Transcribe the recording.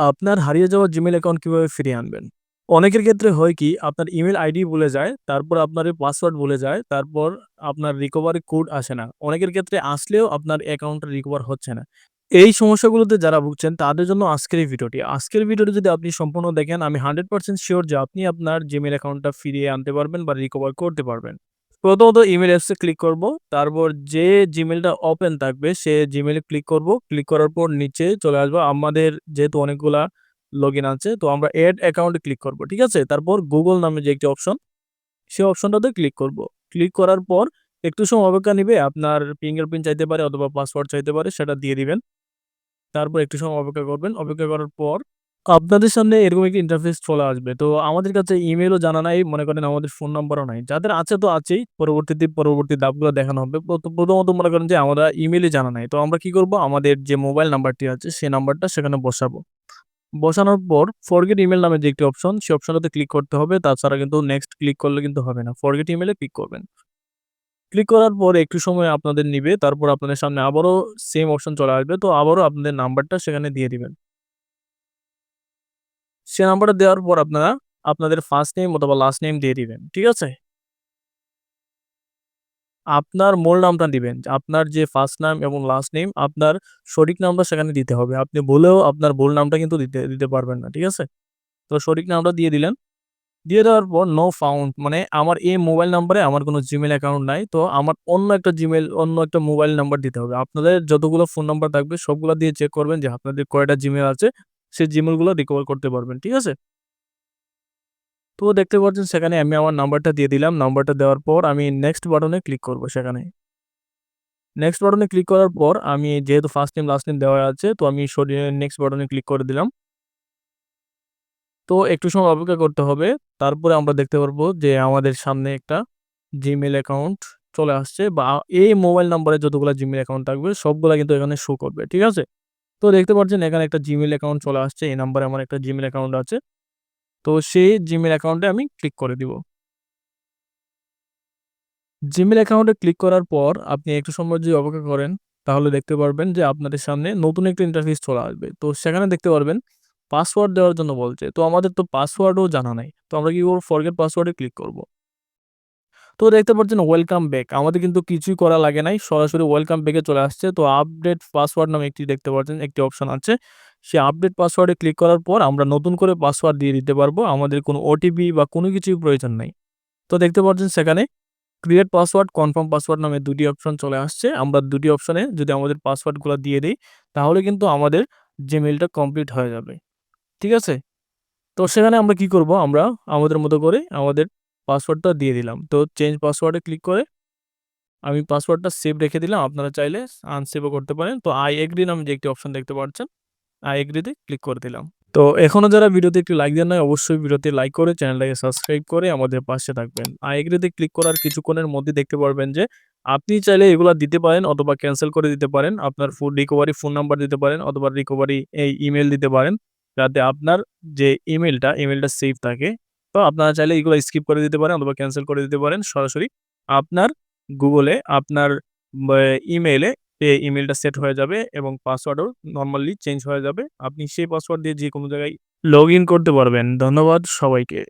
আপনার হারিয়ে যাওয়া জিমেল অ্যাকাউন্ট কীভাবে ফিরিয়ে আনবেন? অনেকের ক্ষেত্রে হয় কি আপনার ইমেইল আইডি ভুলে যায়, তারপর আপনার পাসওয়ার্ড ভুলে যায়, তারপর আপনার রিকভারি কোড আসে না। অনেকের ক্ষেত্রে আসলেও আপনার অ্যাকাউন্টটা রিকভার হচ্ছে না। এই সমস্যাগুলোতে যারা ভুগছেন তাদের জন্য আজকের এই ভিডিওটি। আজকের ভিডিওটি যদি আপনি সম্পূর্ণ দেখেন আমি হান্ড্রেড পার্সেন্ট শিওর যে আপনি আপনার জিমেইল অ্যাকাউন্টটা ফিরিয়ে আনতে পারবেন বা রিকভার করতে পারবেন। প্রথমত ইমেল অ্যাপসে ক্লিক করব। তারপর যে জিমেলটা ওপেন থাকবে সে জিমেইলে ক্লিক করব। ক্লিক করার পর নিচে চলে আসব। আমাদের যেহেতু অনেকগুলা লগইন আছে তো আমরা এড অ্যাকাউন্টে ক্লিক করব। ঠিক আছে? তারপর গুগল নামে যে একটি অপশন, সেই অপশনটাতে ক্লিক করব। ক্লিক করার পর একটু সময় অপেক্ষা নিবে। আপনার ফিঙ্গারপ্রিন্ট চাইতে পারে অথবা পাসওয়ার্ড চাইতে পারে সেটা দিয়ে দিবেন। তারপর একটু সময় অপেক্ষা করবেন। অপেক্ষা করার পর আপনাদের সামনে এরকম একটি ইন্টারফেস চলে আসবে। তো আমাদের কাছে ইমেইলও জানা নাই, মনে করেন আমাদের ফোন নাম্বারও নাই। যাদের আছে তো আছেই। পরবর্তীতে পরবর্তী ধাপগুলো দেখানো হবে। প্রথ প্রথমত মনে করেন যে আমরা ইমেইলই জানা নাই। তো আমরা কি করব? আমাদের যে মোবাইল নাম্বারটি আছে সেই নাম্বারটা সেখানে বসাবো। বসানোর পর ফরগেট ইমেল নামে যে একটি অপশন, সেই অপশনটাতে ক্লিক করতে হবে। তাছাড়া কিন্তু নেক্সট ক্লিক করলে কিন্তু হবে না। ফরগেট ইমেইলে ক্লিক করবেন। ক্লিক করার পর একটু সময় আপনাদের নিবে। তারপর আপনাদের সামনে আবারও সেম অপশন চলে আসবে। তো আবারও আপনাদের নাম্বারটা সেখানে দিয়ে দিবেন। সে নাম্বারটা দেওয়ার পর আপনারা আপনাদের ফার্স্ট নেম অথবা লাস্ট নেম দিয়ে দিবেন। ঠিক আছে? আপনার মূল নামটা দিবেন। আপনার যে ফার্স্ট নাম এবং লাস্ট নেম আপনার সঠিক নামটা সেখানে দিতে হবে। আপনি ভুলেও আপনার ভুল নামটা কিন্তু দিতে দিতে পারবেন না। ঠিক আছে? তো সঠিক নামটা দিয়ে দিলেন। দিয়ে দেওয়ার পর নো ফাউন্ড মানে আমার এই মোবাইল নাম্বারে আমার কোনো জিমেল অ্যাকাউন্ট নাই। তো আমার অন্য একটা জিমেল অন্য একটা মোবাইল নাম্বার দিতে হবে। আপনাদের যতগুলো ফোন নাম্বার থাকবে সবগুলো দিয়ে চেক করবেন যে আপনাদের কয়টা জিমেল আছে, সেই জিমেলগুলো রিকভার করতে পারবেন। ঠিক আছে? তো দেখতে পাচ্ছেন সেখানে আমি আমার নাম্বারটা দিয়ে দিলাম। নাম্বারটা দেওয়ার পর আমি নেক্সট বাটনে ক্লিক করব সেখানে। নেক্সট বাটনে ক্লিক করার পর আমি যেহেতু ফার্স্ট নেম লাস্ট নেম দেওয়া আছে, তো আমি নেক্সট বাটনে ক্লিক করে দিলাম। তো একটু সময় অপেক্ষা করতে হবে। তারপরে আমরা দেখতে পারব যে আমাদের সামনে একটা জিমেল অ্যাকাউন্ট চলে আসছে বা এই মোবাইল নাম্বারে যতগুলা জিমেল অ্যাকাউন্ট থাকবে, সবগুলা কিন্তু এখানে শো করবে। ঠিক আছে? তো দেখতে পাচ্ছেন এখানে একটা জিমেল অ্যাকাউন্ট চলে আসছে। এই নাম্বারে আমার একটা জিমেল অ্যাকাউন্ট আছে। তো সেই জিমেল অ্যাকাউন্টে আমি ক্লিক করে দিব। জিমেল অ্যাকাউন্টে ক্লিক করার পর আপনি একটু সময় যদি অপেক্ষা করেন, তাহলে দেখতে পারবেন যে আপনাদের সামনে নতুন একটা ইন্টারফেস চলে আসবে। তো সেখানে দেখতে পারবেন পাসওয়ার্ড দেওয়ার জন্য বলছে। তো আমাদের তো পাসওয়ার্ডও জানা নাই। তো আমরা কি করব? ফরগেট পাসওয়ার্ডে ক্লিক করব। তো দেখতে পাচ্ছেন ওয়েলকাম ব্যাক। আমাদের কিন্তু কিছুই করা লাগে নাই। সরাসরি ওয়েলকাম ব্যাকে চলে আসছে। তো আপডেট পাসওয়ার্ড নামে একটি দেখতে পাচ্ছেন একটি অপশন আছে। সেই আপডেট পাসওয়ার্ডে ক্লিক করার পর আমরা নতুন করে পাসওয়ার্ড দিয়ে দিতে পারব। আমাদের কোনো ওটিপি বা কোনো কিছুই প্রয়োজন নাই। তো দেখতে পাচ্ছেন সেখানে ক্রিয়েট পাসওয়ার্ড, কনফার্ম পাসওয়ার্ড নামে ২ টি অপশন চলে আসছে। আমরা ২ টি অপশনে যদি আমাদের পাসওয়ার্ডগুলো দিয়ে দিই তাহলে কিন্তু আমাদের জিমেইলটা কমপ্লিট হয়ে যাবে। ঠিক আছে? তো সেখানে আমরা কি করব? আমরা আমাদের মতো করে আমাদের পাসওয়ার্ডটা দিয়ে দিলাম। তো চেঞ্জ পাসওয়ার্ডে ক্লিক করে আমি পাসওয়ার্ডটা সেভ রেখে দিলাম। আপনারা চাইলে আনসেভও করতে পারেন। তো আই এগ্রি নামে যে একটি অপশন দেখতে পাচ্ছেন, আই এগ্রিতে ক্লিক করে দিলাম। তো এখনও যারা ভিডিওতে একটি লাইক দেন নয় অবশ্যই ভিডিওতে লাইক করে চ্যানেলটাকে সাবস্ক্রাইব করে আমাদের পাশে থাকবেন। আই এগ্রিতে ক্লিক করার কিছুক্ষণের মধ্যে দেখতে পারবেন যে আপনি চাইলে এগুলা দিতে পারেন অথবা ক্যান্সেল করে দিতে পারেন। আপনার ফোন রিকভারি ফোন নাম্বার দিতে পারেন অথবা রিকভারি এই ইমেল দিতে পারেন। যাতে আপনার যে ইমেলটা ইমেলটা সেভ থাকে। তো আপনারা চাইলে এগুলো স্কিপ করে দিতে পারেন অথবা ক্যান্সেল করে দিতে পারেন। সরাসরি আপনার গুগলে আপনার ইমেইলে এই ইমেইলটা সেট হয়ে যাবে এবং পাসওয়ার্ডও নর্মালি চেঞ্জ হয়ে যাবে। আপনি সেই পাসওয়ার্ড দিয়ে যে কোনো জায়গায় লগ করতে পারবেন। ধন্যবাদ সবাইকে।